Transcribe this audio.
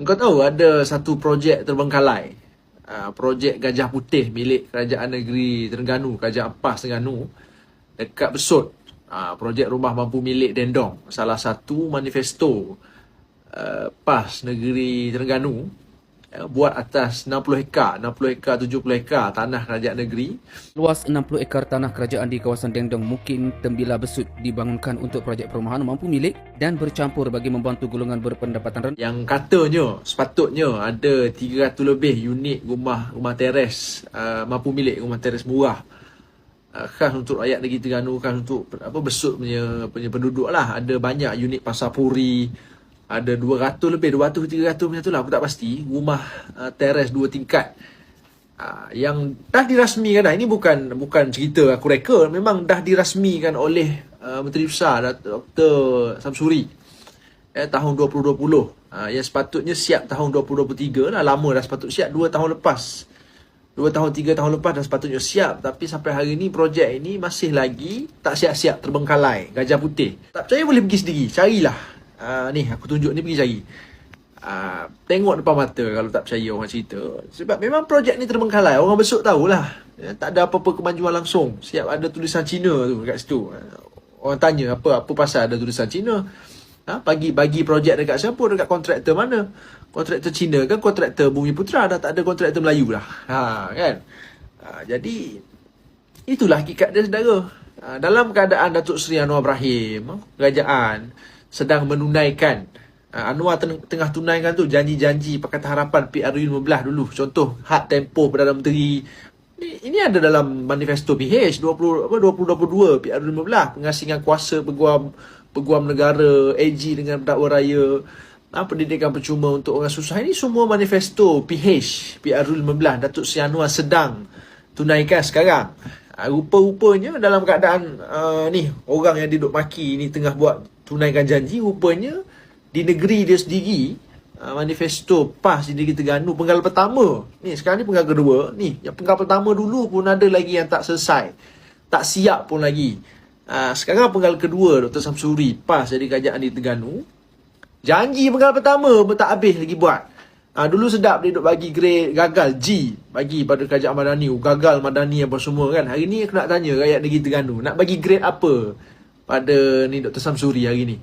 Engkau tahu ada satu projek terbengkalai. Uh, projek Gajah Putih milik Kerajaan Negeri Terengganu, Kerajaan Ampas Terengganu dekat Besut. Uh, projek rumah mampu milik Dendong. Salah satu manifesto uh, PAS Negeri Terengganu uh, buat atas 60 hektar, 60 hektar, 70 hektar tanah kerajaan negeri. Luas 60 ekar tanah kerajaan di kawasan Dengdong mungkin Tembila Besut dibangunkan untuk projek perumahan mampu milik dan bercampur bagi membantu golongan berpendapatan rendah. yang katanya sepatutnya ada 300 lebih unit rumah rumah teres uh, mampu milik rumah teres murah uh, khas untuk rakyat negeri Terengganu khas untuk apa besut punya punya penduduk lah ada banyak unit pasar puri ada 200 lebih 200 300 macam tu lah. Aku tak pasti. Rumah uh, teres dua tingkat. Uh, yang dah dirasmikan dah ini bukan bukan cerita aku reka memang dah dirasmikan oleh uh, Menteri Besar Dr. Samsuri eh, tahun 2020 uh, yang sepatutnya siap tahun 2023 lah. Lama dah sepatut siap. 2 tahun lepas. 2 tahun 3 tahun lepas dah sepatutnya siap. Tapi sampai hari ni projek ini masih lagi tak siap-siap terbengkalai. Gajah putih. Tak percaya boleh pergi sendiri. Carilah uh, ni aku tunjuk ni pergi cari uh, tengok depan mata kalau tak percaya orang cerita sebab memang projek ni terbengkalai orang besok tahulah ya, tak ada apa-apa kemajuan langsung siap ada tulisan Cina tu kat situ orang tanya apa apa pasal ada tulisan Cina Ha, bagi bagi projek dekat siapa? Dekat kontraktor mana? Kontraktor Cina kan kontraktor Bumi Putra dah tak ada kontraktor Melayu dah. Ha kan. Ha, jadi itulah hakikat dia saudara. Ha, dalam keadaan Datuk Seri Anwar Ibrahim, kerajaan sedang menunaikan. Ha, Anwar ten- tengah tunaikan tu janji-janji Pakatan Harapan PRU15 dulu. Contoh hak tempoh Perdana Menteri. Ini, ada dalam manifesto PH 20 apa 2022 PRU15 pengasingan kuasa peguam peguam negara AG dengan dakwa raya ha, pendidikan percuma untuk orang susah. Ini semua manifesto PH PRU15 Datuk Seri Anwar sedang tunaikan sekarang. Ha, rupa-rupanya dalam keadaan uh, ni orang yang duduk maki ni tengah buat tunaikan janji rupanya di negeri dia sendiri uh, manifesto PAS di negeri Terengganu penggal pertama. Ni sekarang ni penggal kedua. Ni yang penggal pertama dulu pun ada lagi yang tak selesai. Tak siap pun lagi. Uh, sekarang penggal kedua Dr. Samsuri PAS jadi kerajaan di Terengganu. Janji penggal pertama pun tak habis lagi buat. Ah dulu sedap dia duk bagi grade gagal G bagi pada kerajaan Madani. Oh, gagal Madani apa semua kan. Hari ni aku nak tanya rakyat negeri Terengganu nak bagi grade apa pada ni Dr. Samsuri hari ni